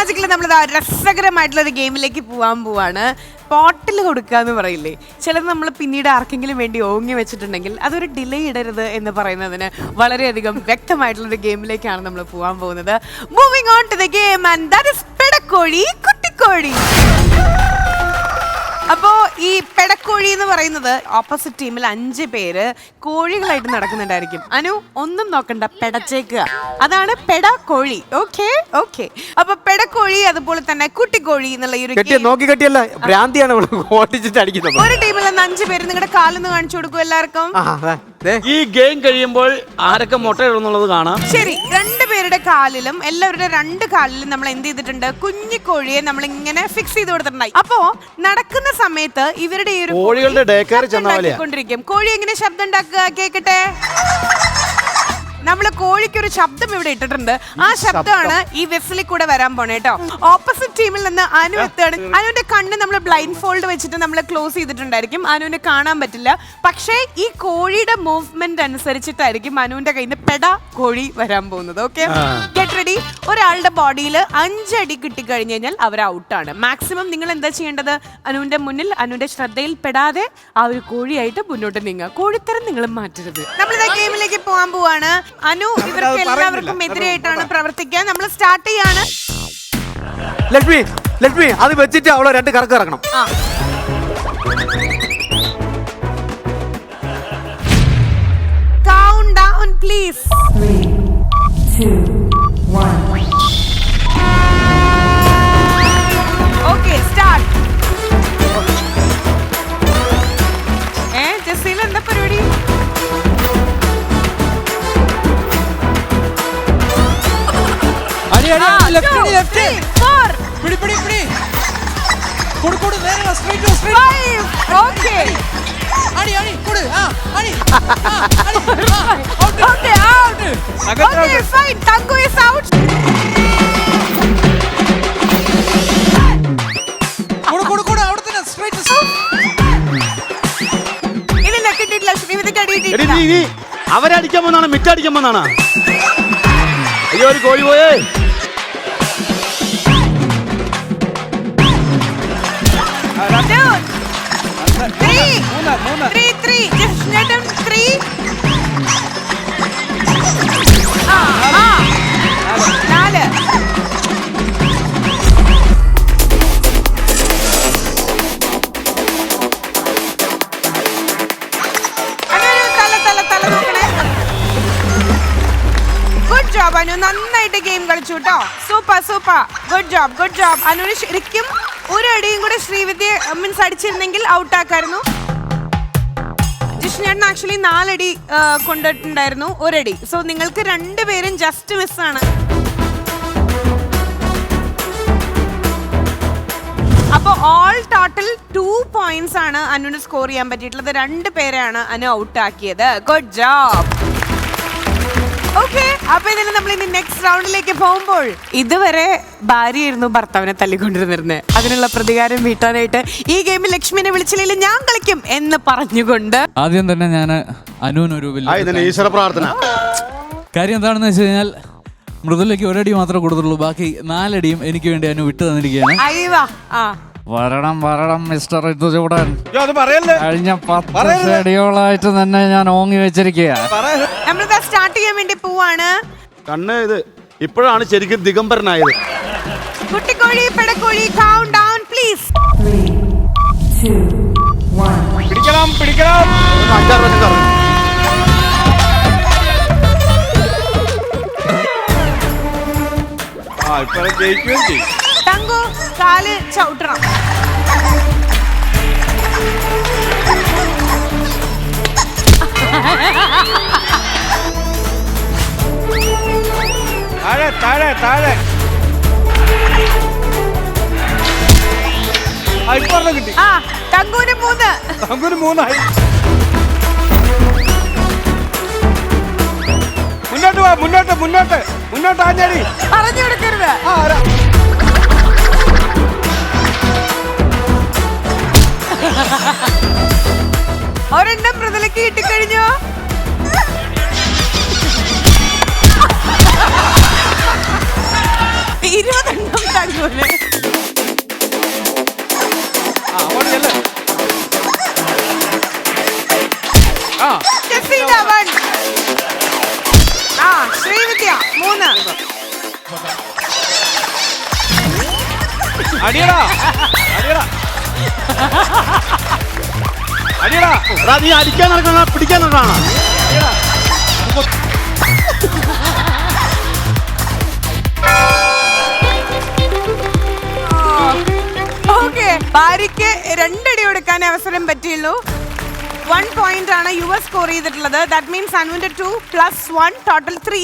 മാജിക്കിൽ നമ്മൾ രസകരമായിട്ടുള്ള ഒരു ഗെയിമിലേക്ക് പോകാൻ പോവാണ്. പോട്ടിൽ കൊടുക്കുക എന്ന് പറയില്ലേ? ചിലത് നമ്മൾ പിന്നീട് ആർക്കെങ്കിലും വേണ്ടി ഓങ്ങി വെച്ചിട്ടുണ്ടെങ്കിൽ അതൊരു ഡിലേ ഇടരുത് എന്ന് പറയുന്നതിന് വളരെയധികം വ്യക്തമായിട്ടുള്ള ഒരു ഗെയിമിലേക്കാണ് നമ്മൾ പോകാൻ പോകുന്നത്. Moving on to the game and that is പിടക്കോഴി കുട്ടിക്കോഴി. അപ്പോ ഈ പെടക്കോഴി എന്ന് പറയുന്നത് ഓപ്പോസിറ്റ് ടീമിൽ അഞ്ച് പേര് കോഴികളായിട്ട് നടക്കുന്നുണ്ടായിരിക്കും. അനു ഒന്നും നോക്കണ്ട പെടച്ചേക്കുക. അതാണ് പെട കോഴി ഓക്കെ? ഓക്കെ. അപ്പൊ പെടക്കോഴി അതുപോലെ തന്നെ കുട്ടിക്കോഴി എന്നുള്ള ഈ ഒരു കെട്ടിയ game- നോക്കി കെട്ടിയല്ല ഭ്രാന്തിയാണ് അവൾ ഓട്ടിച്ചിട്ട് അടിക്കുന്നത്. ഒരു ടീമിൽ നിന്ന് അഞ്ച് പേര് നിങ്ങളുടെ കാലൊന്ന് കാണിച്ചു കൊടുക്കും എല്ലാവർക്കും. ആ. ഈ ഗെയിം കഴിയുമ്പോൾ ആരൊക്കെ മുട്ടയിടുന്നുള്ളത് കാണാം. ശരി രണ്ട് പേരുടെ കാലിലും എല്ലാവരുടെ രണ്ട് കാലിലും നമ്മൾ എന്ത് ചെയ്തിട്ടുണ്ട്? കുഞ്ഞിക്കോഴിയെ നമ്മൾ ഇങ്ങനെ ഫിക്സ് ചെയ്ത് കൊടുത്തിട്ടുണ്ടായി. അപ്പോ നടക്കുന്ന സമയത്ത് ഇവരുടെ ഈ ഒരു കോഴികളുടെ ചെന്ന പോലെയാ. കോഴി എങ്ങനെ ശബ്ദം ഉണ്ടാക്കുക? കേക്കട്ടെ. നമ്മൾ കോഴിക്കൊരു ശബ്ദം ഇവിടെ ഇട്ടിട്ടുണ്ട്. ആ ശബ്ദമാണ് ഈ വെസലിൽ കൂടെ വരാൻ പോണേ കേട്ടോ ഓപ്പോസിറ്റ് ടീമിൽ നിന്ന് അനു എത്താണ് അനുവിന്റെ കണ്ണ് നമ്മൾ ബ്ലൈൻഡ് ഫോൾഡ് വെച്ചിട്ട് നമ്മൾ ക്ലോസ് ചെയ്തിട്ടുണ്ടായിരിക്കും. അനുവിന് കാണാൻ പറ്റില്ല. പക്ഷേ ഈ കോഴിയുടെ മൂവ്മെന്റ് അനുസരിച്ചിട്ടായിരിക്കും അനുവിന്റെ കയ്യിൽ നിന്ന് പെട കോഴി വരാൻ പോകുന്നത്. ഓക്കെ ഗെറ്റ് റെഡി ഒരാളുടെ ബോഡിയിൽ അഞ്ചടി കിട്ടിക്കഴിഞ്ഞ് കഴിഞ്ഞാൽ അവർ ഔട്ടാണ് മാക്സിമം നിങ്ങൾ എന്താ ചെയ്യേണ്ടത്? അനുവിന്റെ മുന്നിൽ അനുവിന്റെ ശ്രദ്ധയിൽ പെടാതെ ആ ഒരു കോഴിയായിട്ട് മുന്നോട്ട് നീങ്ങുക. കോഴിത്തരം നിങ്ങൾ മാറ്റരുത്. നമ്മളിതാ ഗെയിമിലേക്ക് പോകാൻ പോവാണ്. അനു ഇവർക്ക് എല്ലാവർക്കും എതിരായിട്ടാണ് പ്രവർത്തിക്കുക. നമ്മൾ സ്റ്റാർട്ട് ചെയ്യാണ്. ലക്ഷ്മി ലക്ഷ്മി അത് വെച്ചിട്ട് അവളെ രണ്ട് കറക്ക് ഇറക്കണം. ആ. Count down please left left പിടി പിടി പിടി. കൊടു കൊടു നേരെ സ്ട്രൈറ്റ് സ്ട്രൈറ്റ് ഓക്കേ Okay. അടി അടി കൊടു. ആ അടി. out. Okay, out. Okay, fine. Tango is out. കൊടു കൊടു കൊടു. അവിടെ തന്നെ സ്ട്രൈറ്റ് ഇനി ലക്കിട്ടിട്ടില്ല ശ്രീവിധിക്ക് എടി അടിയിട്ടില്ല നീ നീ. അവരടിക്കാൻ വന്നാണ് മിറ്റടിക്കാൻ വന്നാണ് അയ്യോ ഒരു കോഴി പോയേ. Let him three. ആ, അനു നന്നായിട്ട് ഗെയിം കളിച്ചു കേട്ടോ super super good job good job അനുവിന് ശരിക്കും ഒരു അടിയും കൂടെ ശ്രീവിദ്യ മീൻസ് അടിച്ചിരുന്നെങ്കിൽ ഔട്ട് ആക്കായിരുന്നു. ജിഷ്ണേട്ടൻ ആക്ച്വലി നാലടി കൊണ്ടിട്ടുണ്ടായിരുന്നു ഒരടി. സോ നിങ്ങൾക്ക് രണ്ടുപേരും ജസ്റ്റ് മിസ്സാണ് അപ്പോൾ ഓൾ ടോട്ടൽ ടു പോയിന്റ്സ് ആണ് അനുവിന് സ്കോർ ചെയ്യാൻ പറ്റിയിട്ടുള്ളത്. രണ്ട് പേരെയാണ് അനു ഔട്ട് ആക്കിയത്. ഗുഡ് ജോബ് അപ്പൊ ഇതിന് നമ്മൾ ഇനി നെക്സ്റ്റ് റൗണ്ടിലേക്ക് പോകുമ്പോൾ ഇതുവരെ ഭാര്യയായിരുന്നു ഭർത്താവിനെ തല്ലിക്കൊണ്ടിരുന്നിരുന്നത് അതിനുള്ള പ്രതികാരം വീട്ടാനായിട്ട് ഈ ഗെയിമിൽ ലക്ഷ്മിനെ വിളിച്ചില്ലെങ്കിൽ ഞാൻ കളിക്കും എന്ന് പറഞ്ഞുകൊണ്ട്. ആദ്യം തന്നെ ഞാൻ അനുവിനൊരു ആ ഇതിന് വലിയ ഈശ്വര പ്രാർത്ഥന. കാര്യം എന്താണെന്ന് വെച്ച് കഴിഞ്ഞാൽ മൃദുലയ്ക്ക് ഒരടി മാത്രമേ കൊടുത്തുള്ളൂ ബാക്കി നാലടിയും എനിക്ക് വേണ്ടി അനു വിട്ടു തന്നിരിക്കുകയാണ്. അയ്യവാ ആ. വരണം വരണം മിസ്റ്റർ ഋതുചൂടൻ. കഴിഞ്ഞ പത്ത് തന്നെ ഞാൻ ഓങ്ങി വെച്ചിരിക്കുക നമ്മളിതാ സ്റ്റാർട്ട് ചെയ്യാൻ വേണ്ടി പോവാണ്. കണ്ണ് ഇത് ഇപ്പോഴാണ് ശരിക്കും ദിഗംബരനായത്. കുട്ടിക്കോഴി പെടക്കോഴി കൗണ്ട് ഡൗൺ പ്ലീസ് പിടിക്കണം. പിടിക്കണം അഞ്ചാറ് വട്ടം കറങ്ങും. ആ ഇപ്പൊ ജയിക്കുകയും ചെയ്യും. തങ്കു കാൽ ചവിട്ടണം. താഴെ താഴെ താഴെ. ആ ഇപ്പൊ ഒരെണ്ണം കിട്ടി. ആ തങ്കുവിന് മൂന്ന്. നമുക്കൊരു മൂന്നായി. മുന്നോട്ട് വാ മുന്നോട്ട് മുന്നോട്ട് മുന്നോട്ട് ആഞ്ഞടി. പറഞ്ഞു കൊടുക്കരുത്. ആ ഒരെണ്ണം മൃദുലക്ക് കിട്ടിക്കഴിഞ്ഞു ഇരുപതെണ്ണം ആ ശ്രീവിദ്യ മൂന്ന്. അടിയടാ അടിയടാ. അടിയടാ. എടാ നീ അടിക്കാൻ നടക്കണ പിടിക്കാൻ നടക്കണ ഭാര്യയ്ക്ക് രണ്ടടി കൊടുക്കാൻ അവസരം പറ്റിയുള്ളൂ. വൺ പോയിന്റ് ആണ് യുവർ സ്കോർ ചെയ്തിട്ടുള്ളത്. ദാറ്റ് മീൻസ് അനുവിന്റെ two plus one total three